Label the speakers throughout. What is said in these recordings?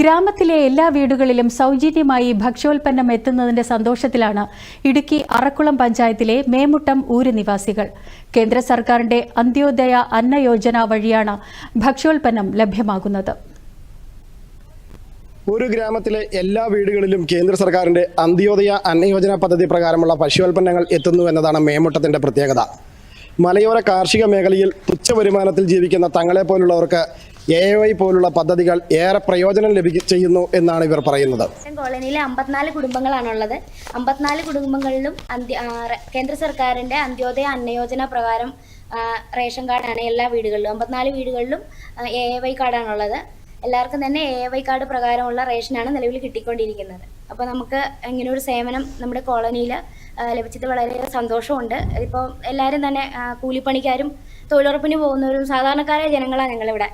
Speaker 1: ഗ്രാമത്തിലെ എല്ലാ വീടുകളിലും സൗജന്യമായി ഭക്ഷ്യോൽപ്പന്നം എത്തുന്നതിന്റെ സന്തോഷത്തിലാണ് ഇടുക്കി അറക്കുളം പഞ്ചായത്തിലെ മേമുട്ടം ഊര് നിവാസികൾ. കേന്ദ്ര സർക്കാരിന്റെ അന്ത്യോദയ അന്ന യോജന വഴിയാണ് ഭക്ഷ്യോൽപ്പന്നം ലഭ്യമാകുന്നത്.
Speaker 2: ഒരു ഗ്രാമത്തിലെ എല്ലാ വീടുകളിലും കേന്ദ്ര സർക്കാരിന്റെ അന്ത്യോദയ അന്നയോജന പദ്ധതി പ്രകാരമുള്ള ഭക്ഷ്യോൽപ്പന്നങ്ങൾ എത്തുന്നു എന്നതാണ് മേമുട്ടത്തിന്റെ പ്രത്യേകത. മലയോര കാർഷിക മേഖലയിൽ തുച്ഛ വരുമാനത്തിൽ ജീവിക്കുന്ന തങ്ങളെ പോലുള്ളവർക്ക് എ വൈ പോലുള്ള പദ്ധതികൾ ഏറെ പ്രയോജനം ലഭിക്കുന്നു എന്നാണ് ഇവർ പറയുന്നത്.
Speaker 3: കോളനിയിൽ അമ്പത്തിനാല് കുടുംബങ്ങളാണുള്ളത്. അമ്പത്തിനാല് കുടുംബങ്ങളിലും കേന്ദ്ര സർക്കാരിന്റെ അന്ത്യോദയ അന്നയോജന പ്രകാരം റേഷൻ കാർഡാണ് എല്ലാ വീടുകളിലും അമ്പത്തിനാല് വീടുകളിലും എ വൈ കാർഡാണുള്ളത്. എല്ലാവർക്കും തന്നെ എ വൈ കാർഡ് പ്രകാരമുള്ള റേഷനാണ് നിലവിൽ കിട്ടിക്കൊണ്ടിരിക്കുന്നത്. അപ്പോൾ നമുക്ക് ഇങ്ങനെ ഒരു സേവനം നമ്മുടെ കോളനിയിൽ ലഭിച്ചത് വളരെ സന്തോഷമുണ്ട്. ഇപ്പോൾ എല്ലാവരും തന്നെ കൂലിപ്പണിക്കാരും തൊഴിലുറപ്പിന് പോകുന്നവരും സാധാരണക്കാരായ ജനങ്ങളാണ് ഞങ്ങളിവിടെ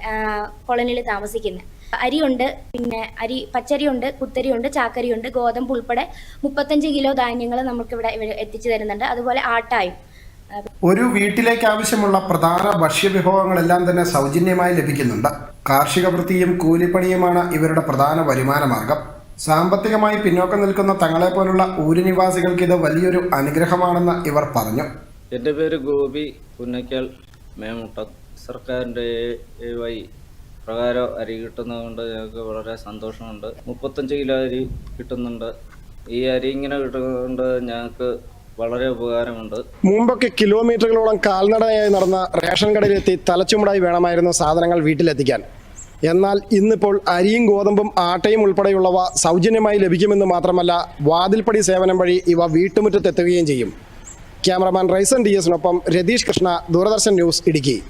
Speaker 3: കോളനിയിൽ താമസിക്കുന്നത്. അരിയുണ്ട് പിന്നെ അരി പച്ചരിയുണ്ട് കുത്തരിയുണ്ട് ചാക്കരിയുണ്ട് ഗോതമ്പ് ഉൾപ്പെടെ മുപ്പത്തഞ്ച് കിലോ ധാന്യങ്ങൾ നമുക്കിവിടെ എത്തിച്ചു തരുന്നുണ്ട്. അതുപോലെ ആട്ടായും.
Speaker 4: ഒരു വീട്ടിലേക്ക് ആവശ്യമുള്ള പ്രധാന ഭക്ഷ്യവിഭവങ്ങളെല്ലാം തന്നെ സൗജന്യമായി ലഭിക്കുന്നുണ്ട്. കാർഷിക വൃത്തിയും കൂലിപ്പണിയുമാണ് ഇവരുടെ പ്രധാന വരുമാന മാർഗം സാമ്പത്തികമായി പിന്നോക്കം നിൽക്കുന്ന തങ്ങളെപ്പോലുള്ള ഊരു നിവാസികൾക്ക് ഇത് വലിയൊരു അനുഗ്രഹമാണെന്ന് ഇവർ പറഞ്ഞു.
Speaker 5: എന്റെ പേര് ഗോപി പുന്നയ്ക്കൽ മേമുട്ടം. സർക്കാരിന്റെ എ വൈ പ്രകാരം അരി കിട്ടുന്നതുകൊണ്ട് ഞങ്ങൾക്ക് വളരെ സന്തോഷമുണ്ട്. മുപ്പത്തഞ്ച് കിലോ അരി കിട്ടുന്നുണ്ട്. ഈ അരി ഇങ്ങനെ കിട്ടുന്നതുകൊണ്ട് ഞങ്ങൾക്ക് വളരെ ഉപകാരമുണ്ട്.
Speaker 2: മുമ്പൊക്കെ കിലോമീറ്ററുകളോളം കാൽനടയായി നടന്ന റേഷൻ കടയിലെത്തി തലച്ചുമടായി വേണമായിരുന്നു സാധനങ്ങൾ വീട്ടിലെത്തിക്കാൻ. എന്നാൽ ഇന്നിപ്പോൾ അരിയും ഗോതമ്പും ആട്ടയും ഉൾപ്പെടെയുള്ളവ സൗജന്യമായി ലഭിക്കുമെന്ന് മാത്രമല്ല വാതിൽപ്പടി സേവനം വഴി ഇവ വീട്ടുമുറ്റത്തെത്തുകയും ചെയ്യും. ക്യാമറമാൻ റൈസൻ ഡി എസിനൊപ്പം രതീഷ് കൃഷ്ണ ദൂരദർശൻ ന്യൂസ് ഇടുക്കി.